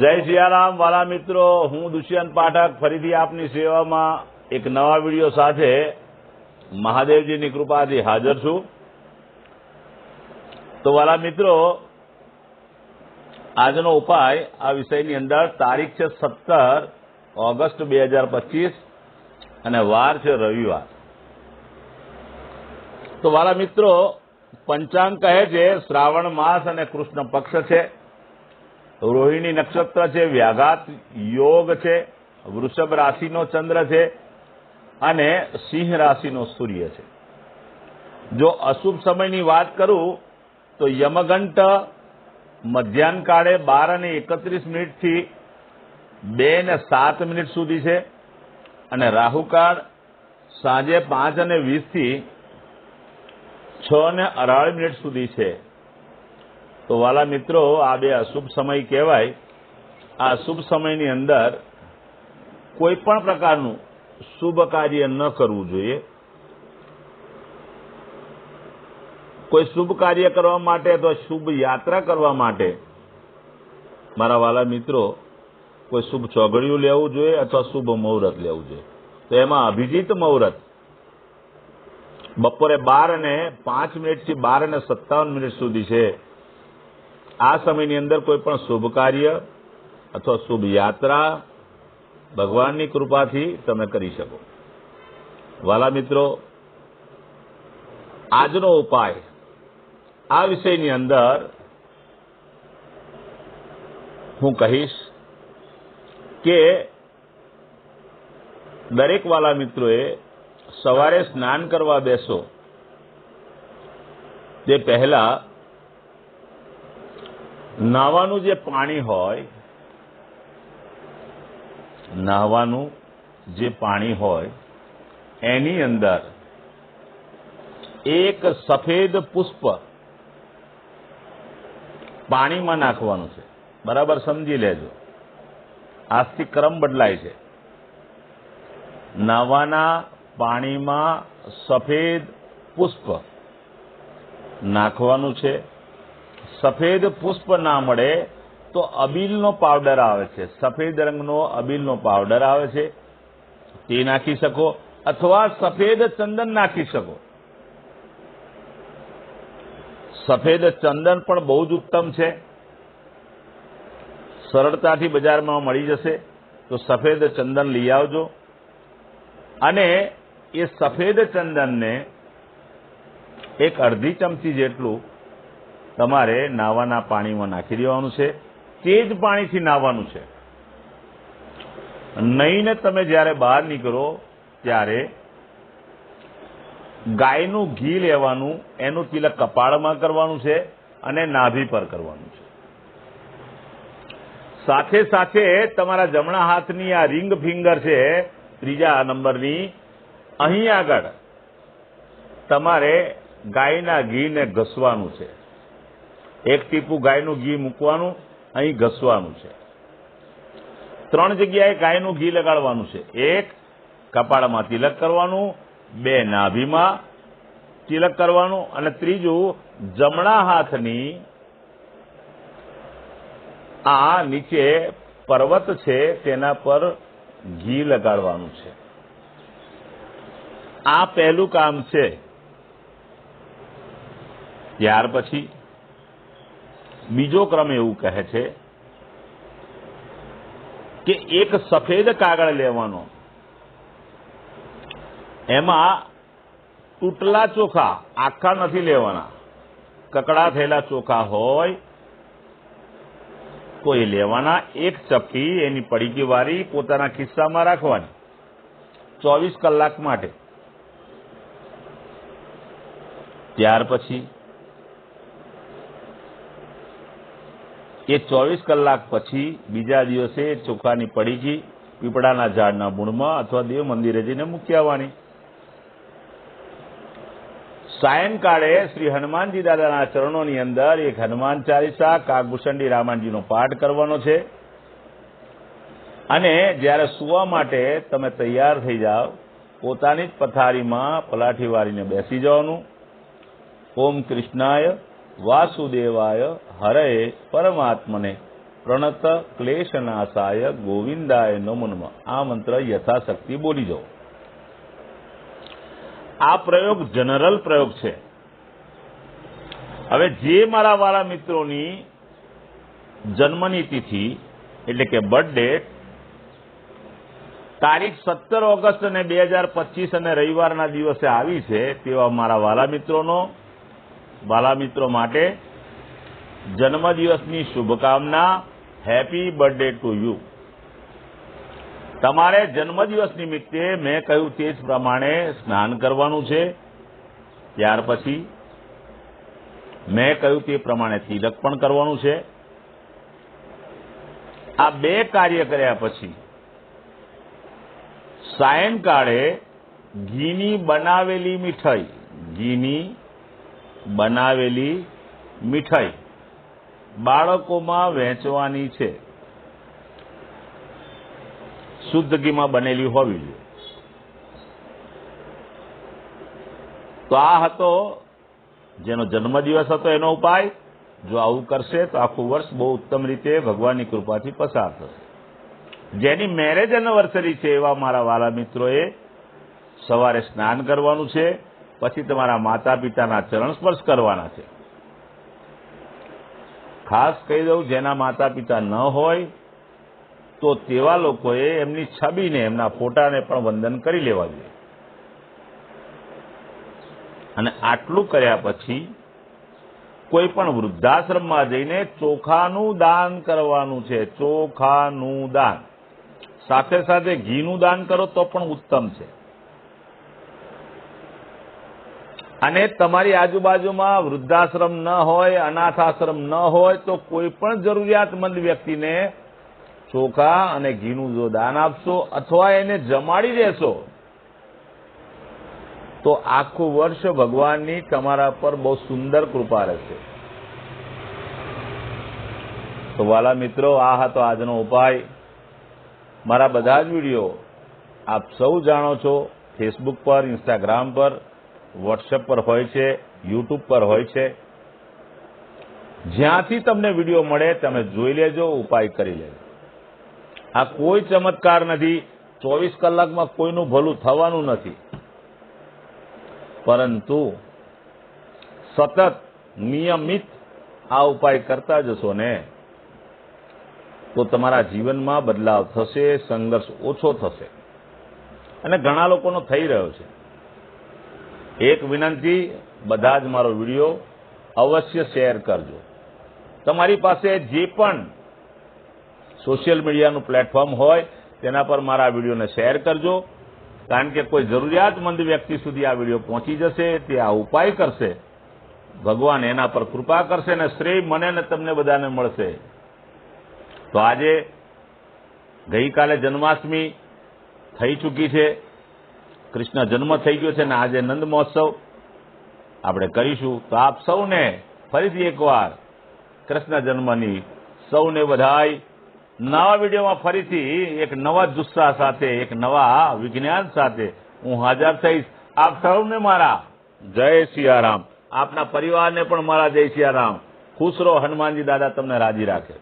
જય સિયારામ વાલા મિત્રો. હું દુષ્યંત પાઠક. ફરીથી આપની સેવામાં એક નવા વીડિયો સાથે મહાદેવજીની કૃપાથી હાજર છું. તો વાલા મિત્રો, આજનો ઉપાય આ વિષયની અંદર તારીખ છે સત્તર ઓગસ્ટ બે હજાર પચીસ અને વાર છે રવિવાર. તો વાલા મિત્રો, પંચાંગ કહે છે, શ્રાવણ માસ અને કૃષ્ણ પક્ષ છે. રોહિણી નક્ષત્ર છે, વ્યાઘાત યોગ છે, વૃષભ રાશિનો ચંદ્ર છે અને સિંહ રાશિનો સૂર્ય છે. જો અશુભ સમયની વાત કરું, તો યમગંટ મધ્યાહન કાળે બાર અને એકત્રીસ મિનિટથી બે ને સાત મિનિટ સુધી છે અને રાહુકાળ સાંજે પાંચ અને વીસથી છ ને અઢાર મિનિટ સુધી છે. તો વાલા મિત્રો, આ બે અશુભ સમય કહેવાય. આ અશુભ સમયની અંદર કોઈ પણ પ્રકારનું શુભ કાર્ય ન કરવું જોઈએ. કોઈ શુભ કાર્ય કરવા માટે અથવા શુભ યાત્રા કરવા માટે મારા વાલા મિત્રો, કોઈ શુભ ચોઘડિયું લેવું જોઈએ અથવા શુભ મુહૂર્ત લેવું જોઈએ. તો એમાં અભિજીત મુહૂર્ત. બપોરે બાર અને પાંચ મિનિટથી બાર અને સત્તાવન મિનિટ સુધી છે. આ સમયની અંદર કોઈ પણ શુભ કાર્ય અથવા શુભ યાત્રા ભગવાનની કૃપાથી તમે કરી શકો. વાલા મિત્રો, આજનો ઉપાય આ વિષયની અંદર હું કહીશ કે દરેક વાલા મિત્રોએ સવારે સ્નાન કરવા બેસો. તે પહેલા નાવાનું જે પાણી હોય નાહવાનું જે પાણી હોય, એની અંદર એક સફેદ પુષ્પ પાણીમાં નાખવાનું છે. બરાબર સમજી લેજો. આજથી ક્રમ બદલાય છે. નાવાના પાણીમાં સફેદ પુષ્પ નાખવાનું છે. સફેદ પુષ્પ ના મળે તો અબીલનો પાવડર આવે છે. સફેદ રંગનો અબીલનો પાવડર આવે છે. તે નાખી શકો અથવા સફેદ ચંદન નાખી શકો. સફેદ ચંદન પણ બહુ જ ઉત્તમ છે. સરળતાથી બજારમાં મળી જશે. તો સફેદ ચંદન લઈ આવજો. અને એ સફેદ ચંદનને એક અડધી ચમચી જેટલું તમારે નાવાના પાણીમાં નાખી દેવાનું છે. તે જ પાણીથી નાવાનું છે. નહીં તમે જ્યારે બહાર નીકળો, ત્યારે ગાયનું ઘી લેવાનું, એનું તિલક કપાળમાં કરવાનું છે અને નાભી પર કરવાનું છે. સાથે સાથે તમારા જમણા હાથની આ રિંગ ફિંગર છે, ત્રીજા નંબરની, અહીં આગળ તમારે ગાયના ઘીને ઘસવાનું છે. એક ટીપું ગાયનું ઘી મૂકવાનું, અહીં ઘસવાનું છે. ત્રણ જગ્યાએ ગાયનું ઘી લગાડવાનું છે. એક, કપાળમાં તિલક કરવાનું, બે, નાભીમાં તિલક કરવાનું, અને ત્રીજું, જમણા હાથની આ નીચે પર્વત છે તેના પર ઘી લગાડવાનું છે. આ પહેલું કામ છે. ત્યાર પછી બીજો ક્રમ એવું કહે છે કે એક સફેદ કાગળ લેવાનો. એમાં તૂટલા ચોખા આખા નથી લેવાના. કકડા થયેલા ચોખા હોય તો એ લેવાના, એક ચપટી એની પડીકી વારી પોતાના ખિસ્સામાં રાખવાની. ચોવીસ કલાક માટે. ત્યાર પછી એ ચોવીસ કલાક પછી બીજા દિવસે ચોખાની પડીકી પીપળાના ઝાડના મૂળમાં અથવા દેવ મંદિરે જઈને મૂકી આવવાની. સાયંકાળે શ્રી હનુમાનજી દાદાના ચરણોની અંદર એક હનુમાન ચાલીસા કાગભૂષણડી રામાયણજીનો પાઠ કરવાનો છે. અને જ્યારે સુવા માટે તમે તૈયાર થઈ જાઓ, પોતાની જ પથારીમાં પલાઠી વાળીને બેસી જવાનું. ઓમ કૃષ્ણાય વાસુદેવાય હરએ પરમાત્મને પ્રણત ક્લેશનાશાય ગોવિંદાય નમો આ મંત્ર યથાશક્તિ બોલી જાઓ આ પ્રયોગ જનરલ પ્રયોગ છે. હવે જે મારા વાળા મિત્રોની જન્મની તિથિ, એટલે કે બર્થ ડેટ તારીખ સત્તર ઓગસ્ટ અને બે હજાર પચીસ અને રવિવારના દિવસે આવી છે તેવા મારા વાલા મિત્રોનો વાલા મિત્રો માટે જન્મદિવસની શુભકામના હેપી બર્થડે ટુ યુ. તમારે જન્મદિવસ નિમિત્તે મેં કહ્યું તે જ પ્રમાણે સ્નાન કરવાનું છે. ત્યાર પછી મેં કહ્યું તે પ્રમાણે તિલક પણ કરવાનું છે. આ બે કાર્ય કર્યા પછી સાયંકાળે ઘીની બનાવેલી મીઠાઈ, ઘીની બનાવેલી મીઠાઈ બાળકોમાં વહેંચવાની છે. શુદ્ધ ઘીમાં બનેલી હોવી જોઈએ. તો આ હતો જેનો જન્મદિવસ હતો એનો ઉપાય. જો આવું કરશે તો આખું વર્ષ બહુ ઉત્તમ રીતે ભગવાનની કૃપાથી પસાર થશે. જેની મેરેજ એનિવર્સરી છે એવા મારા વાલા મિત્રોએ સવારે સ્નાન કરવાનું છે. પછી તમારા માતા પિતાના ચરણ સ્પર્શ કરવાના છે. ખાસ કહી દઉં, જેના માતા પિતા ન હોય, તો તેવા લોકોએ એમની છબીને, એમના ફોટાને પણ વંદન કરી લેવા જોઈએ. અને આટલું કર્યા પછી કોઈ પણ વૃદ્ધાશ્રમમાં જઈને ચોખાનું દાન કરવાનું છે, ચોખાનું દાન. સાથે સાથે ઘીનું દાન કરો તો પણ ઉત્તમ છે. અને તમારી આજુબાજુમાં વૃદ્ધાશ્રમ ન હોય, અનાથાશ્રમ ન હોય, તો કોઈ પણ જરૂરિયાતમંદ વ્યક્તિને ચોખા અને ઘીનું જો દાન આપશો અથવા એને જમાડી દેશો, તો આખું વર્ષ ભગવાનની તમારા પર બહુ સુંદર કૃપા રહેશે. તો વાલા મિત્રો, આ હતો આજનો ઉપાય. મારા બધા જ વીડિયો આપ સૌ જાણો છો ફેસબુક પર ઇન્સ્ટાગ્રામ પર. વોટ્સએપ પર હોય છે યુટ્યુબ પર હોય છે. જ્યાંથી તમને વીડિયો મળે, તમે જોઈ લેજો, ઉપાય કરી લેજો. આ કોઈ ચમત્કાર નથી, ચોવીસ કલાકમાં કોઈનું ભલું થવાનું નથી. પરંતુ સતત નિયમિત આ ઉપાય કરતા જશો ને, તો તમારા જીવનમાં બદલાવ થશે, સંઘર્ષ ઓછો થશે. અને ઘણા લોકોનો થઈ રહ્યો છે. એક વિનંતી, બધા જ મારો વીડિયો અવશ્ય શેર કરજો. તમારી પાસે જે પણ સોશિયલ મીડિયાનું પ્લેટફોર્મ હોય, તેના પર મારા વિડીયોને શેર કરજો. કારણ કે કોઈ જરૂરિયાતમંદ વ્યક્તિ સુધી આ વીડિયો પહોંચી જશે, તે આ ઉપાય કરશે. ભગવાન એના પર કૃપા કરશે અને શ્રેય મને ને તમને બધાને મળશે. તો આજે ગઈકાલે જન્માષ્ટમી થઈ ચૂકી છે. કૃષ્ણ જન્મ થઈ ગયો છે ને આજે નંદ મહોત્સવ. આપણે કરીશું. તો આપ સૌને ફરીથી એકવાર કૃષ્ણ જન્મની સૌને બધાય નવા વિડીયોમાં ફરીથી એક નવા જુસ્સા સાથે, એક નવા વિજ્ઞાન સાથે હું હાજર થઈશ. આપ સૌને મારા જય સિયારામ. આપના પરિવારને પણ મારા જય સિયારામ. ખુશ રહો. હનુમાનજી દાદા તમને રાજી રાખે.